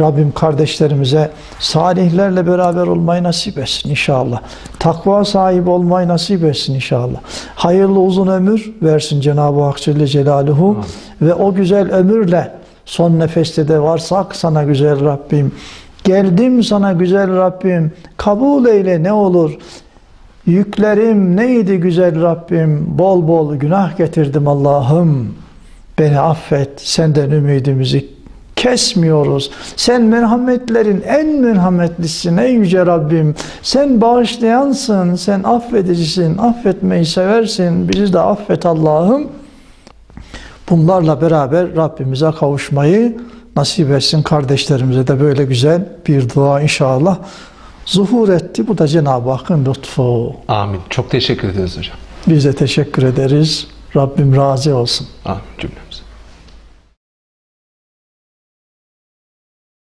Rabbim kardeşlerimize salihlerle beraber olmayı nasip etsin inşallah. Takva sahibi olmayı nasip etsin inşallah. Hayırlı uzun ömür versin Cenab-ı Hak Celle Celaluhu ve o güzel ömürle son nefeste de varsak sana güzel Rabbim. Geldim sana güzel Rabbim. Kabul eyle ne olur. Yüklerim neydi güzel Rabbim? Bol bol günah getirdim Allah'ım. Beni affet. Senden ümidimizi kesmiyoruz. Sen merhametlerin en merhametlisin ey yüce Rabbim. Sen bağışlayansın, sen affedicisin, affetmeyi seversin. Bizi de affet Allah'ım. Bunlarla beraber Rabbimize kavuşmayı nasip etsin. Kardeşlerimize de böyle güzel bir dua inşallah zuhur etti. Bu da Cenab-ı Hakk'ın lütfu. Amin. Çok teşekkür ederiz hocam. Biz de teşekkür ederiz. Rabbim razı olsun. Amin cümle.